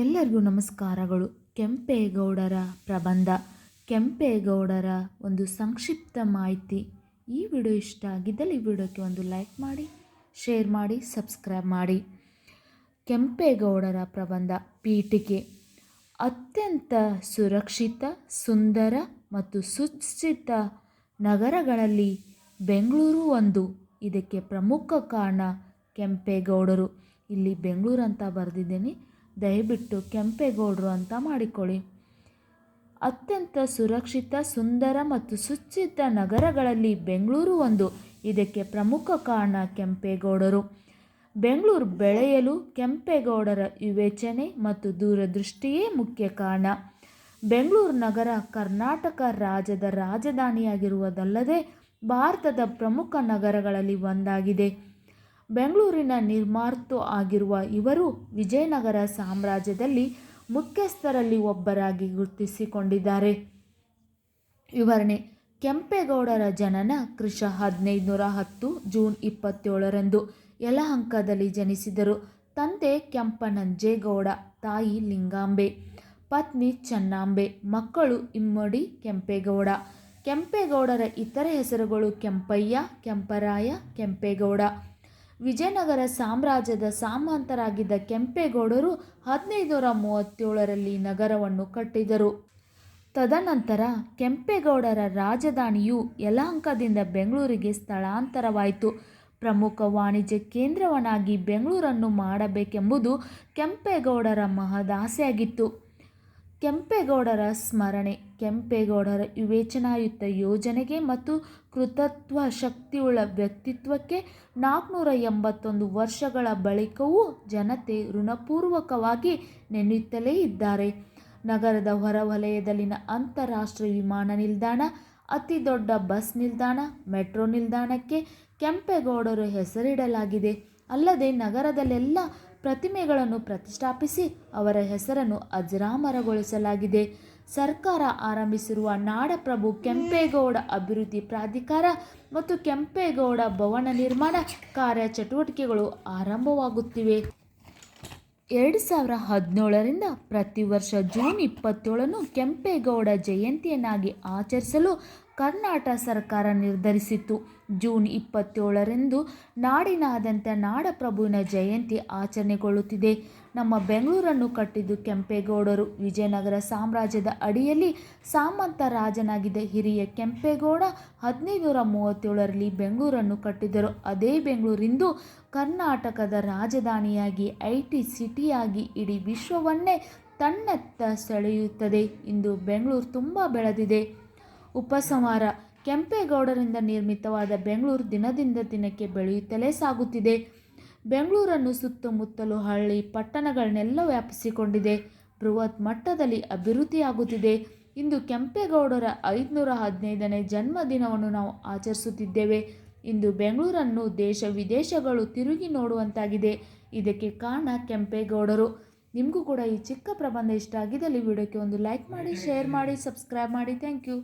ಎಲ್ಲರಿಗೂ ನಮಸ್ಕಾರಗಳು. ಕೆಂಪೇಗೌಡರ ಪ್ರಬಂಧ, ಕೆಂಪೇಗೌಡರ ಒಂದು ಸಂಕ್ಷಿಪ್ತ ಮಾಹಿತಿ. ಈ ವಿಡಿಯೋ ಇಷ್ಟ ಆಗಿದ್ದಲ್ಲಿ ಈ ವಿಡಿಯೋಕ್ಕೆ ಒಂದು ಲೈಕ್ ಮಾಡಿ, ಶೇರ್ ಮಾಡಿ, ಸಬ್ಸ್ಕ್ರೈಬ್ ಮಾಡಿ. ಕೆಂಪೇಗೌಡರ ಪ್ರಬಂಧ ಪೀಠಿಕೆ. ಅತ್ಯಂತ ಸುರಕ್ಷಿತ, ಸುಂದರ ಮತ್ತು ಸುಸ್ಥಿತ ನಗರಗಳಲ್ಲಿ ಬೆಂಗಳೂರು ಒಂದು. ಇದಕ್ಕೆ ಪ್ರಮುಖ ಕಾರಣ ಕೆಂಪೇಗೌಡರು. ಇಲ್ಲಿ ಬೆಂಗಳೂರು ಅಂತ ಬರೆದಿದ್ದೀನಿ. ದಯವಿಟ್ಟು ಕೆಂಪೇಗೌಡರು ಅಂತ ಮಾಡಿಕೊಳ್ಳಿ. ಅತ್ಯಂತ ಸುರಕ್ಷಿತ, ಸುಂದರ ಮತ್ತು ಸುಚ್ಚಿದ್ದ ನಗರಗಳಲ್ಲಿ ಬೆಂಗಳೂರು ಒಂದು. ಇದಕ್ಕೆ ಪ್ರಮುಖ ಕಾರಣ ಕೆಂಪೇಗೌಡರು. ಬೆಂಗಳೂರು ಬೆಳೆಯಲು ಕೆಂಪೇಗೌಡರ ವಿವೇಚನೆ ಮತ್ತು ದೂರದೃಷ್ಟಿಯೇ ಮುಖ್ಯ ಕಾರಣ. ಬೆಂಗಳೂರು ನಗರ ಕರ್ನಾಟಕ ರಾಜ್ಯದ ರಾಜಧಾನಿಯಾಗಿರುವುದಲ್ಲದೆ ಭಾರತದ ಪ್ರಮುಖ ನಗರಗಳಲ್ಲಿ ಒಂದಾಗಿದೆ. ಬೆಂಗಳೂರಿನ ನಿರ್ಮಾರ್ತು ಆಗಿರುವ ಇವರು ವಿಜಯನಗರ ಸಾಮ್ರಾಜ್ಯದಲ್ಲಿ ಮುಖ್ಯಸ್ಥರಲ್ಲಿ ಒಬ್ಬರಾಗಿ ಗುರುತಿಸಿಕೊಂಡಿದ್ದಾರೆ. ವಿವರಣೆ, ಕೆಂಪೇಗೌಡರ ಜನನ ಕೃಷ ಹದಿನೈದು ನೂರ ಹತ್ತು ಜೂನ್ ಇಪ್ಪತ್ತೇಳರಂದು ಯಲಹಂಕದಲ್ಲಿ ಜನಿಸಿದರು. ತಂದೆ ಕೆಂಪನಂಜೇಗೌಡ, ತಾಯಿ ಲಿಂಗಾಂಬೆ, ಪತ್ನಿ ಚನ್ನಾಂಬೆ, ಮಕ್ಕಳು ಇಮ್ಮಡಿ ಕೆಂಪೇಗೌಡ. ಕೆಂಪೇಗೌಡರ ಇತರ ಹೆಸರುಗಳು ಕೆಂಪಯ್ಯ, ಕೆಂಪರಾಯ, ಕೆಂಪೇಗೌಡ. ವಿಜಯನಗರ ಸಾಮ್ರಾಜ್ಯದ ಸಾಮಂತರಾಗಿದ್ದ ಕೆಂಪೇಗೌಡರು ಹದಿನೈದುನೂರ ಮೂವತ್ತೇಳರಲ್ಲಿ ನಗರವನ್ನು ಕಟ್ಟಿದರು. ತದನಂತರ ಕೆಂಪೇಗೌಡರ ರಾಜಧಾನಿಯು ಯಲಹಂಕದಿಂದ ಬೆಂಗಳೂರಿಗೆ ಸ್ಥಳಾಂತರವಾಯಿತು. ಪ್ರಮುಖ ವಾಣಿಜ್ಯ ಕೇಂದ್ರವನ್ನಾಗಿ ಬೆಂಗಳೂರನ್ನು ಮಾಡಬೇಕೆಂಬುದು ಕೆಂಪೇಗೌಡರ ಮಹದಾಸೆಯಾಗಿತ್ತು. ಕೆಂಪೇಗೌಡರ ಸ್ಮರಣೆ, ಕೆಂಪೇಗೌಡರ ವಿವೇಚನಾಯುಕ್ತ ಯೋಜನೆಗೆ ಮತ್ತು ಕೃತತ್ವ ಶಕ್ತಿಯುಳ್ಳ ವ್ಯಕ್ತಿತ್ವಕ್ಕೆ ನಾಲ್ಕುನೂರ ಎಂಬತ್ತೊಂದು ವರ್ಷಗಳ ಬಳಿಕವೂ ಜನತೆ ಋಣಪೂರ್ವಕವಾಗಿ ನೆನೆಯುತ್ತಲೇ ಇದ್ದಾರೆ. ನಗರದ ಹೊರವಲಯದಲ್ಲಿನ ಅಂತಾರಾಷ್ಟ್ರೀಯ ವಿಮಾನ ನಿಲ್ದಾಣ, ಅತಿ ದೊಡ್ಡ ಬಸ್ ನಿಲ್ದಾಣ, ಮೆಟ್ರೋ ನಿಲ್ದಾಣಕ್ಕೆ ಕೆಂಪೇಗೌಡರು ಹೆಸರಿಡಲಾಗಿದೆ. ಅಲ್ಲದೆ ನಗರದಲ್ಲೆಲ್ಲ ಪ್ರತಿಮೆಗಳನ್ನು ಪ್ರತಿಷ್ಠಾಪಿಸಿ ಅವರ ಹೆಸರನ್ನು ಅಜರಾಮರಗೊಳಿಸಲಾಗಿದೆ. ಸರ್ಕಾರ ಆರಂಭಿಸಿರುವ ನಾಡಪ್ರಭು ಕೆಂಪೇಗೌಡ ಅಭಿವೃದ್ಧಿ ಪ್ರಾಧಿಕಾರ ಮತ್ತು ಕೆಂಪೇಗೌಡ ಭವನ ನಿರ್ಮಾಣ ಕಾರ್ಯ ಚಟುವಟಿಕೆಗಳು ಆರಂಭವಾಗುತ್ತಿವೆ. ಎರಡು ಸಾವಿರ ಹದಿನೇಳರಿಂದ ಪ್ರತಿ ವರ್ಷ ಜೂನ್ ಇಪ್ಪತ್ತೇಳನ್ನು ಕೆಂಪೇಗೌಡ ಜಯಂತಿಯನ್ನಾಗಿ ಆಚರಿಸಲು ಕರ್ನಾಟಕ ಸರ್ಕಾರ ನಿರ್ಧರಿಸಿತ್ತು. ಜೂನ್ ಇಪ್ಪತ್ತೇಳರಂದು ನಾಡಿನಾದ್ಯಂತ ನಾಡಪ್ರಭುವಿನ ಜಯಂತಿ ಆಚರಣೆಗೊಳ್ಳುತ್ತಿದೆ. ನಮ್ಮ ಬೆಂಗಳೂರನ್ನು ಕಟ್ಟಿದ್ದು ಕೆಂಪೇಗೌಡರು. ವಿಜಯನಗರ ಸಾಮ್ರಾಜ್ಯದ ಅಡಿಯಲ್ಲಿ ಸಾಮಂತ ರಾಜನಾಗಿದ್ದ ಹಿರಿಯ ಕೆಂಪೇಗೌಡ ಹದಿನೈದುನೂರ ಮೂವತ್ತೇಳರಲ್ಲಿ ಬೆಂಗಳೂರನ್ನು ಕಟ್ಟಿದರು ಅದೇ ಬೆಂಗಳೂರಿಂದು ಕರ್ನಾಟಕದ ರಾಜಧಾನಿಯಾಗಿ, ಐ ಟಿ ಸಿಟಿಯಾಗಿ ಇಡೀ ವಿಶ್ವವನ್ನೇ ತನ್ನತ್ತ ಸೆಳೆಯುತ್ತದೆ. ಇಂದು ಬೆಂಗಳೂರು ತುಂಬ ಬೆಳೆದಿದೆ. ಉಪಸಂಹಾರ. ಕೆಂಪೇಗೌಡರಿಂದ ನಿರ್ಮಿತವಾದ ಬೆಂಗಳೂರು ದಿನದಿಂದ ದಿನಕ್ಕೆ ಬೆಳೆಯುತ್ತಲೇ ಸಾಗುತ್ತಿದೆ. ಬೆಂಗಳೂರನ್ನು ಸುತ್ತಮುತ್ತಲು ಹಳ್ಳಿ ಪಟ್ಟಣಗಳನ್ನೆಲ್ಲ ವ್ಯಾಪಿಸಿಕೊಂಡಿದೆ. ಬೃಹತ್ ಮಟ್ಟದಲ್ಲಿ ಅಭಿವೃದ್ಧಿಯಾಗುತ್ತಿದೆ. ಇಂದು ಕೆಂಪೇಗೌಡರ ಐದುನೂರ ಹದಿನೈದನೇ ಜನ್ಮದಿನವನ್ನು ನಾವು ಆಚರಿಸುತ್ತಿದ್ದೇವೆ. ಇಂದು ಬೆಂಗಳೂರನ್ನು ದೇಶ ವಿದೇಶಗಳು ತಿರುಗಿ ನೋಡುವಂತಾಗಿದೆ. ಇದಕ್ಕೆ ಕಾರಣ ಕೆಂಪೇಗೌಡರು. ನಿಮಗೂ ಕೂಡ ಈ ಚಿಕ್ಕ ಪ್ರಬಂಧ ಇಷ್ಟ ಆಗಿದ್ದಲ್ಲಿ ವಿಡಿಯೋಕ್ಕೆ ಒಂದು ಲೈಕ್ ಮಾಡಿ, ಶೇರ್ ಮಾಡಿ, ಸಬ್ಸ್ಕ್ರೈಬ್ ಮಾಡಿ. Thank you.